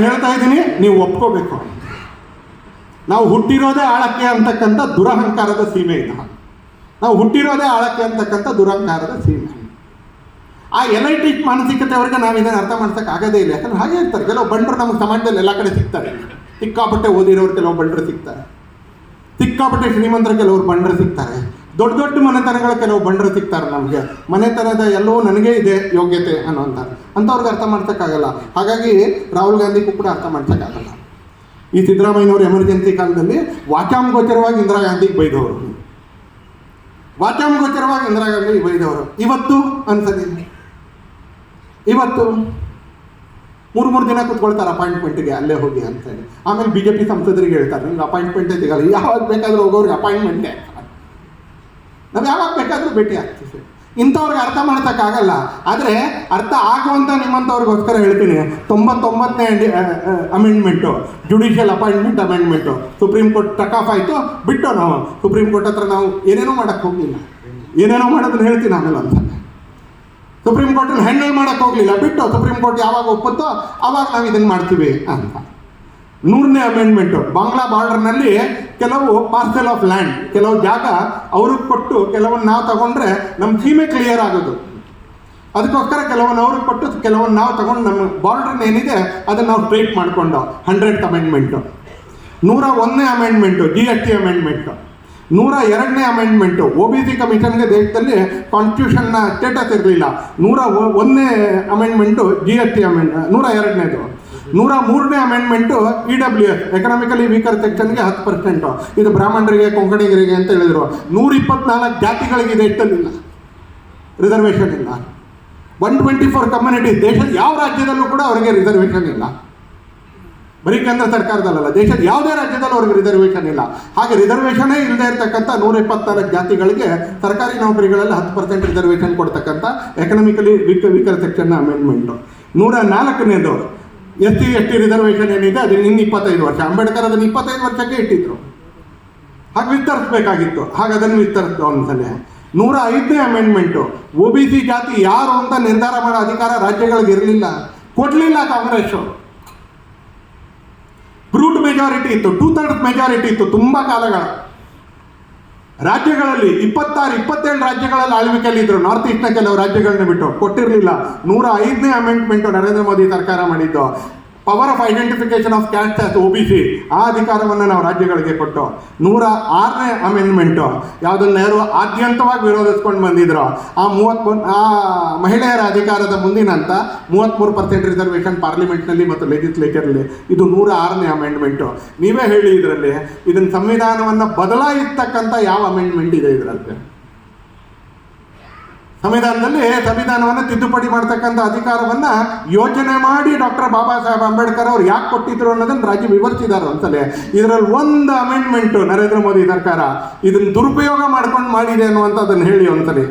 ಹೇಳ್ತಾ ಇದ್ದೀನಿ, ನೀವು ಒಪ್ಕೋಬೇಕು. ನಾವು ಹುಟ್ಟಿರೋದೇ ಆಳಕ್ಕೆ ಅಂತಕ್ಕಂಥ ದುರಹಂಕಾರದ ಸೀಮೆ ಇಲ್ಲ ನಾವು ಹುಟ್ಟಿರೋದೇ ಆಳಕ್ಕೆ ಅಂತಕ್ಕಂಥ ದುರಹಂಕಾರದ ಸೀಮೆ. ಆ ಎಲೈಟಿಕ್ ಮಾನಸಿಕತೆವರೆಗೆ ನಾವು ಇದನ್ನು ಅರ್ಥ ಮಾಡ್ಸಕ್ಕೆ ಆಗೋದೇ ಇಲ್ಲ. ಯಾಕಂದ್ರೆ ಹಾಗೆ ಇರ್ತಾರೆ. ಕೆಲವು ಬಂಡರು ನಮಗೆ ಸಮಾಜದಲ್ಲಿ ಎಲ್ಲ ಕಡೆ ಸಿಗ್ತಾರೆ. ಸಿಕ್ಕಾಪಟ್ಟೆ ಓದಿರೋರು ಕೆಲವು ಬಂಡರು ಸಿಗ್ತಾರೆ. ಸಿಕ್ಕಾಪಟ್ಟೆ ಶ್ರೀಮಂತರು ಕೆಲವರು ಬಂಡರು ಸಿಗ್ತಾರೆ. ದೊಡ್ಡ ದೊಡ್ಡ ಮನೆತನಗಳ ಕೆಲವು ಬಂಡರು ಸಿಗ್ತಾರೆ ನಮಗೆ. ಮನೆತನದ ಎಲ್ಲವೂ ನನಗೇ ಇದೆ ಯೋಗ್ಯತೆ ಅನ್ನೋಂಥ ಅಂಥವ್ರಿಗೆ ಅರ್ಥ ಮಾಡ್ತಕ್ಕಾಗಲ್ಲ ಹಾಗಾಗಿ ರಾಹುಲ್ ಗಾಂಧಿಗೂ ಕೂಡ ಅರ್ಥ ಮಾಡ್ಸೋಕ್ಕಾಗಲ್ಲ. ಈ ಸಿದ್ದರಾಮಯ್ಯನವರು ಎಮರ್ಜೆನ್ಸಿ ಕಾಲದಲ್ಲಿ ವಾಚಾಮಗೋಚರವಾಗಿ ಇಂದಿರಾ ಗಾಂಧಿಗೆ ಬೈದವರು. ವಾಚಾಮಗೋಚರವಾಗಿ ಇಂದಿರಾ ಗಾಂಧಿ ಬೈದವರು. ಇವತ್ತು ಅನ್ಸದಿ ಇವತ್ತು ಮೂರು ಮೂರು ದಿನ ಕುತ್ಕೊಳ್ತಾರೆ ಅಪಾಯಿಂಟ್ಮೆಂಟ್ಗೆ ಅಲ್ಲೇ ಹೋಗಿ ಅಂತ ಹೇಳಿ ಆಮೇಲೆ ಬಿ ಜೆ ಪಿ ಸಂಸದರಿಗೆ ಹೇಳ್ತಾರೆ, ನಿಮ್ಗೆ ಅಪಾಯಿಂಟ್ಮೆಂಟೇ ಸಿಗಲ್ಲ. ಯಾವಾಗ ಬೇಕಾದರೂ ಹೋಗೋರಿಗೆ ಅಪಾಯಿಂಟ್ಮೆಂಟೇ ನಾವು ಯಾವಾಗ ಬೇಕಾದರೂ ಭೇಟಿ ಆಗ್ತೀವಿ ಇಂಥವ್ರಿಗೆ ಅರ್ಥ ಮಾಡ್ತಕ್ಕಾಗಲ್ಲ ಆದರೆ ಅರ್ಥ ಆಗುವಂಥ ನಿಮ್ಮಂಥವ್ರಿಗೋಸ್ಕರ ಹೇಳ್ತೀನಿ. ತೊಂಬತ್ತೊಂಬತ್ತನೇ amendment judicial appointment amendment supreme court struck off ಆಯಿತು, ಬಿಟ್ಟು ನಾವು. ಸುಪ್ರೀಂ ಕೋರ್ಟ್ ಹತ್ರ ನಾವು ಏನೇನೋ ಮಾಡೋಕ್ಕೆ ಹೋಗಲಿಲ್ಲ. ಏನೇನೋ ಮಾಡೋದನ್ನ ಹೇಳ್ತೀನಿ ಆಮೇಲೆ ಅಂತ. ಸುಪ್ರೀಂ ಕೋರ್ಟಲ್ಲಿ ಹ್ಯಾಂಡಲ್ ಮಾಡೋಕ್ಕೆ ಹೋಗಲಿಲ್ಲ. ಬಿಟ್ಟು ಸುಪ್ರೀಂ ಕೋರ್ಟ್ ಯಾವಾಗ ಒಪ್ಪುತ್ತೋ ಆವಾಗ ನಾವು ಇದನ್ನು ಮಾಡ್ತೀವಿ ಅಂತ. ನೂರನೇ ಅಮೆಂಡ್ಮೆಂಟು ಬಾಂಗ್ಲಾ ಬಾರ್ಡರ್ನಲ್ಲಿ ಕೆಲವು ಪಾರ್ಸೆಲ್ ಆಫ್ ಲ್ಯಾಂಡ್ ಕೆಲವು ಜಾಗ ಅವ್ರಿಗೆ ಕೊಟ್ಟು ಕೆಲವನ್ನ ನಾವು ತಗೊಂಡ್ರೆ ನಮ್ಮ ಸೀಮೆ ಕ್ಲಿಯರ್ ಆಗೋದು. ಅದಕ್ಕೋಸ್ಕರ ಕೆಲವನ್ನ ಅವ್ರಿಗೆ ಕೊಟ್ಟು ಕೆಲವನ್ನ ನಾವು ತಗೊಂಡು ನಮ್ಮ ಬಾರ್ಡರ್ನ ಏನಿದೆ ಅದನ್ನು ನಾವು ಸ್ಟ್ರೈಟ್ ಮಾಡಿಕೊಂಡು ಹಂಡ್ರೆಡ್ ಅಮೆಂಡ್ಮೆಂಟು ನೂರ ಒಂದನೇ amendment G S T amendment ನೂರ ಎರಡನೇ ಅಮೆಂಡ್ಮೆಂಟು ಒ ಬಿ ಸಿ ಕಮಿಷನ್ಗೆ ದೇಶದಲ್ಲಿ ಕಾನ್ಸ್ಟಿಟ್ಯೂಷನ್ನ ಸ್ಟೇಟಸ್ ಇರಲಿಲ್ಲ. ನೂರ ಒಂದನೇ amendment G S T amend ನೂರ ಎರಡನೇದು. ನೂರ ಮೂರನೇ amendment E W F economically weaker ಸೆಕ್ಷನ್ಗೆ ಹತ್ತು ಪರ್ಸೆಂಟು ಇದು ಬ್ರಾಹ್ಮಣರಿಗೆ, ಕೊಂಕಣಿಗರಿಗೆ ಅಂತ ಹೇಳಿದರು. ನೂರ ಇಪ್ಪತ್ನಾಲ್ಕು ಜಾತಿಗಳಿಗೆ ದೇಶದಲ್ಲಿಲ್ಲ ರಿಸರ್ವೇಷನ್ ಇಲ್ಲ. ಒನ್ ಟ್ವೆಂಟಿ ಫೋರ್ ಕಮ್ಯುನಿಟಿ ದೇಶದ ಯಾವ ರಾಜ್ಯದಲ್ಲೂ ಕೂಡ ಅವರಿಗೆ ರಿಸರ್ವೇಷನ್ ಇಲ್ಲ. ಬರೀ ಕೇಂದ್ರ ಸರ್ಕಾರದಲ್ಲಲ್ಲ, ದೇಶದ ಯಾವುದೇ ರಾಜ್ಯದಲ್ಲೂ ಅವ್ರಿಗೆ ರಿಸರ್ವೇಷನ್ ಇಲ್ಲ. ಹಾಗೆ ರಿಸರ್ವೇಷನೇ ಇಲ್ಲದೆ ಇರತಕ್ಕಂಥ ನೂರ ಇಪ್ಪತ್ನಾಲ್ಕು ಜಾತಿಗಳಿಗೆ ಸರ್ಕಾರಿ ನೌಕರಿಗಳಲ್ಲಿ ಹತ್ತು ಪರ್ಸೆಂಟ್ ರಿಸರ್ವೇಷನ್ ಕೊಡ್ತಕ್ಕಂಥ ಎಕನಾಮಿಕಲಿ ವೀಕ್ ವೀಕರ್ ಸೆಕ್ಷನ್ನ ಅಮೆಂಡ್ಮೆಂಟು ನೂರ ನಾಲ್ಕನೇದು S T S T reservation ಏನಿದೆ ಅದನ್ನ ಇನ್ನು ಇಪ್ಪತ್ತೈದು ವರ್ಷ. ಅಂಬೇಡ್ಕರ್ ಅದನ್ನು ಇಪ್ಪತ್ತೈದು ವರ್ಷಕ್ಕೆ ಇಟ್ಟಿದ್ರು. ಹಾಗೆ ವಿಸ್ತರಿಸಬೇಕಾಗಿತ್ತು. ಹಾಗೆ ಅದನ್ನು ವಿಸ್ತರಿಸಿದ್ರು ಒಂದ್ಸಲ ನೂರ ಐದನೇ ಅಮೆಂಡ್ಮೆಂಟು ಒ ಬಿ ಸಿ ಜಾತಿ ಯಾರು ಅಂತ ನಿರ್ಧಾರ ಮಾಡೋ ಅಧಿಕಾರ ರಾಜ್ಯಗಳಿಗೆ ಇರಲಿಲ್ಲ. ಕೊಡಲಿಲ್ಲ ಕಾಂಗ್ರೆಸ್ಸು. ಬ್ರೂಟ್ ಮೆಜಾರಿಟಿ ಇತ್ತು. ಟೂ ಥರ್ಡ್ ಮೆಜಾರಿಟಿ ಇತ್ತು. ತುಂಬ ಕಾಲಗಳ. ರಾಜ್ಯಗಳಲ್ಲಿ ಇಪ್ಪತ್ತಾರು, ಇಪ್ಪತ್ತೇಳು ರಾಜ್ಯಗಳಲ್ಲಿ ಆಳ್ವಿಕೆಯಲ್ಲಿ ಇದ್ರು. ನಾರ್ತ್ ಈಸ್ಟ್ನ ಕೆಲವು ರಾಜ್ಯಗಳನ್ನ ಬಿಟ್ಟು ಕೊಟ್ಟಿರಲಿಲ್ಲ. ನೂರ ಐದನೇ ಅಮೆಂಡ್ಮೆಂಟು ನರೇಂದ್ರ ಮೋದಿ ಸರ್ಕಾರ ಮಾಡಿದ್ದು. Power of identification of caste as O B C ಆ ಅಧಿಕಾರವನ್ನು ನಾವು ರಾಜ್ಯಗಳಿಗೆ ಕೊಟ್ಟು ನೂರ ಆರನೇ ಅಮೆಂಡ್ಮೆಂಟು ಯಾವುದನ್ನು ನೆಹರು ಆದ್ಯಂತವಾಗಿ ವಿರೋಧಿಸ್ಕೊಂಡು ಬಂದಿದ್ರು ಆ ಮೂವತ್ತ್ ಆ ಮಹಿಳೆಯರ ಅಧಿಕಾರದ ಮುಂದಿನ ಅಂತ ಮೂವತ್ತ್ಮೂರು ಪರ್ಸೆಂಟ್ ರಿಸರ್ವೇಷನ್ ಪಾರ್ಲಿಮೆಂಟ್ನಲ್ಲಿ ಮತ್ತು ಲೆಜಿಸ್ಲೇಚರಲ್ಲಿ ಇದು ನೂರ ಆರನೇ ಅಮೆಂಡ್ಮೆಂಟು ನೀವೇ ಹೇಳಿ ಇದರಲ್ಲಿ ಇದನ್ನು ಸಂವಿಧಾನವನ್ನು ಬದಲಾಯಿಸ್ತಕ್ಕಂಥ ಯಾವ ಅಮೆಂಡ್ಮೆಂಟ್ ಇದೆ ಇದರಲ್ಲಿ? ಸಂವಿಧಾನದಲ್ಲಿ ಸಂವಿಧಾನವನ್ನು ತಿದ್ದುಪಡಿ ಮಾಡ್ತಕ್ಕಂಥ ಅಧಿಕಾರವನ್ನ ಯೋಚನೆ ಮಾಡಿ ಡಾಕ್ಟರ್ ಬಾಬಾ ಸಾಹೇಬ್ ಅಂಬೇಡ್ಕರ್ ಅವ್ರು ಯಾಕೆ ಕೊಟ್ಟಿದ್ರು ಅನ್ನೋದನ್ನ ರಾಜ್ಯ ವಿವರಿಸಿದ್ದಾರೆ ಒಂದ್ಸಲ ಇದರಲ್ಲಿ ಒಂದು ಅಮೆಂಡ್ಮೆಂಟು ನರೇಂದ್ರ ಮೋದಿ ಸರ್ಕಾರ ಇದನ್ನ ದುರುಪಯೋಗ ಮಾಡ್ಕೊಂಡು ಮಾಡಿದೆ ಅನ್ನುವಂಥದ್ದನ್ನು ಹೇಳಿ ಒಂದ್ಸಲಿ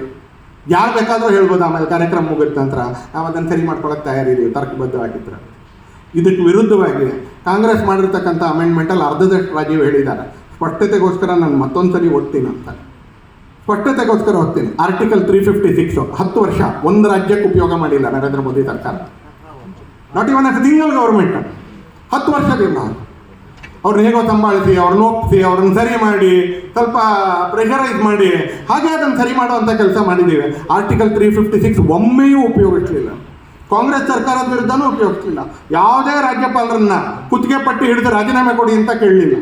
ಯಾರು ಬೇಕಾದರೂ ಹೇಳ್ಬೋದು, ಆಮೇಲೆ ಕಾರ್ಯಕ್ರಮ ಮುಗಿದ ನಂತರ. ನಾವು ಅದನ್ನು ಸರಿ ಮಾಡ್ಕೊಳಕ್ಕೆ ತಯಾರಿದ್ದೀವಿ ತರ್ಕಬದ್ಧವಾಗಿದ್ದರೆ ಇದಕ್ಕೆ ವಿರುದ್ಧವಾಗಿ ಕಾಂಗ್ರೆಸ್ ಮಾಡಿರ್ತಕ್ಕಂಥ ಅಮೆಂಡ್ಮೆಂಟಲ್ಲಿ ಅರ್ಧದಷ್ಟು ರಾಜ್ಯವು ಹೇಳಿದ್ದಾರೆ. ಸ್ಪಷ್ಟತೆಗೋಸ್ಕರ ನಾನು ಮತ್ತೊಂದು ಸರಿ ಓದ್ತೀನಿ ಅಂತ ಸ್ಪಷ್ಟತೆಗೋಸ್ಕರ ಹೋಗ್ತೀನಿ. ಆರ್ಟಿಕಲ್ ತ್ರೀ ಫಿಫ್ಟಿ ಸಿಕ್ಸ್ ಹತ್ತು ವರ್ಷ, ಒಂದು ರಾಜ್ಯಕ್ಕೆ ಉಪಯೋಗ ಮಾಡಿಲ್ಲ ನರೇಂದ್ರ ಮೋದಿ ಸರ್ಕಾರ. Not even a single government ಹತ್ತು ವರ್ಷದಿಂದ ಅವ್ರನ್ನ ಹೇಗೋ ಸಂಭಾಳಿಸಿ, ಅವ್ರನ್ನ ಒಪ್ಪಿಸಿ, ಅವ್ರನ್ನ ಸರಿ ಮಾಡಿ, ಸ್ವಲ್ಪ ಪ್ರೆಷರೈಸ್ ಮಾಡಿ, ಹಾಗೆ ಅದನ್ನು ಸರಿ ಮಾಡುವಂಥ ಕೆಲಸ ಮಾಡಿದ್ದೀವಿ. ಆರ್ಟಿಕಲ್ ತ್ರೀ ಫಿಫ್ಟಿ ಸಿಕ್ಸ್ ಒಮ್ಮೆಯೂ ಉಪಯೋಗಿಸಲಿಲ್ಲ ಕಾಂಗ್ರೆಸ್ ಸರ್ಕಾರದ ವಿರುದ್ಧನೂ ಉಪಯೋಗಿಸಲಿಲ್ಲ ಯಾವುದೇ ರಾಜ್ಯಪಾಲರನ್ನ ಕುತ್ತಿಗೆ ಪಟ್ಟಿ ಹಿಡಿದು ರಾಜೀನಾಮೆ ಕೊಡಿ ಅಂತ ಕೇಳಲಿಲ್ಲ.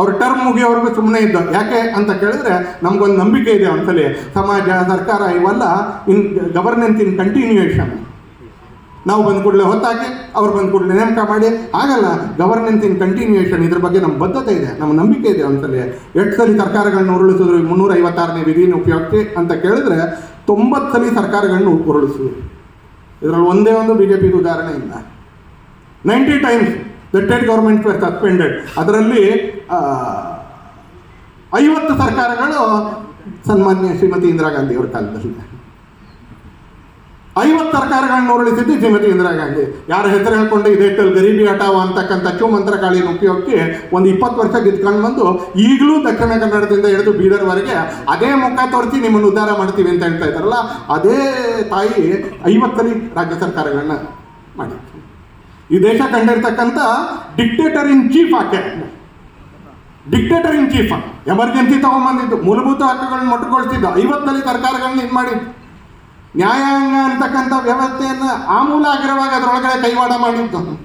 ಅವ್ರ ಟರ್ಮ್ ಮುಗಿಯೋವರೆಗೂ ಸುಮ್ಮನೆ ಇದ್ದ. ಯಾಕೆ ಅಂತ ಕೇಳಿದ್ರೆ ನಮಗೊಂದು ನಂಬಿಕೆ ಇದೆ ಒಂದ್ಸಲಿ ಸಮಾಜ, ಸರ್ಕಾರ ಇವೆಲ್ಲ ಇನ್ ಗವರ್ನೆನ್ಸ್ ಇನ್ ಕಂಟಿನ್ಯೂಯೇಷನ್ ನಾವು ಬಂದ ಕೂಡಲೇ ಹೊತ್ತಾಕಿ, ಅವ್ರು ಬಂದ ಕೂಡಲೇ ನೇಮಕ ಮಾಡಿ. ಆಗಲ್ಲ ಗವರ್ನೆನ್ಸ್ ಇನ್ ಕಂಟಿನ್ಯೂಯೇಷನ್ ಇದ್ರ ಬಗ್ಗೆ ನಮ್ಮ ಬದ್ಧತೆ ಇದೆ ನಮ್ಮ ನಂಬಿಕೆ ಇದೆ ಒಂದ್ಸಲಿ ಎಷ್ಟು ಸಲ ಸರ್ಕಾರಗಳನ್ನ ಉರುಳಿಸಿದ್ರು ಮುನ್ನೂರ ಐವತ್ತಾರನೇ ವಿಧಿನ ಉಪಯೋಗಿಸಿ ಅಂತ ಕೇಳಿದ್ರೆ ತೊಂಬತ್ತು ಸಲ ಸರ್ಕಾರಗಳನ್ನ ಉರುಳಿಸಿದ್ರು. ಇದರಲ್ಲಿ ಒಂದೇ ಒಂದು ಬಿ ಜೆ ಪಿದು ಉದಾಹರಣೆ ಇಲ್ಲ. Ninety times the state government were suspended ಅದರಲ್ಲಿ ಐವತ್ತು ಸರ್ಕಾರಗಳು ಸನ್ಮಾನ್ಯ ಶ್ರೀಮತಿ ಇಂದಿರಾ ಗಾಂಧಿ ಅವರ ಕಾಲದಲ್ಲಿ ಐವತ್ತು ಸರ್ಕಾರಗಳನ್ನ ಉರುಳಿಸಿದ್ದು ಶ್ರೀಮತಿ ಇಂದಿರಾ ಗಾಂಧಿ. ಯಾರ ಹೆಸರು ಹೇಳ್ಕೊಂಡು ದೇಶದಲ್ಲಿ ಗರೀಬಿ ಹಟಾವ ಅಂತಕ್ಕಂಥ ಚೂಮಂತ್ರ ಕಾಳಿನ ಉಪಯೋಗಕ್ಕೆ ಒಂದು ಇಪ್ಪತ್ತು ವರ್ಷ ಗೆದ್ಕೊಂಡು ಬಂದು ಈಗಲೂ ದಕ್ಷಿಣ ಕನ್ನಡದಿಂದ ಹಿಡಿದು ಬೀದರ್ವರೆಗೆ ಅದೇ ಮುಖ ತೋರಿಸಿ ನಿಮ್ಮನ್ನು ಉದ್ಧಾರ ಮಾಡ್ತೀವಿ ಅಂತ ಹೇಳ್ತಾ ಇದ್ದಾರಲ್ಲ, ಅದೇ ತಾಯಿ ಐವತ್ತಲ್ಲಿ ರಾಜ್ಯ ಸರ್ಕಾರಗಳನ್ನ ಮಾಡಿತ್ತು ಈ ದೇಶ ಕಂಡಿರ್ತಕ್ಕಂಥ ಡಿಕ್ಟೇಟರ್ ಇನ್ ಚೀಫ್ ಆಕೆ. ಡಿಕ್ಟೇಟರ್ ಇನ್ ಚೀಫ್ ಎಮರ್ಜೆನ್ಸಿ ತಗೊಂಬಂದಿದ್ದು. ಮೂಲಭೂತ ಹಕ್ಕುಗಳನ್ನ ಮೊಟಕುಗೊಳಿಸಿದ್ದು ಐವತ್ತಲ್ಲಿ ಸರ್ಕಾರಗಳನ್ನ ಇದು ಮಾಡಿ. ನ್ಯಾಯಾಂಗ ಅಂತಕ್ಕಂಥ ವ್ಯವಸ್ಥೆಯನ್ನು ಆಮೂಲಾಗ್ರವಾಗಿ ಅದರೊಳಗಡೆ ಕೈವಾಡ ಮಾಡಿದ್ದು.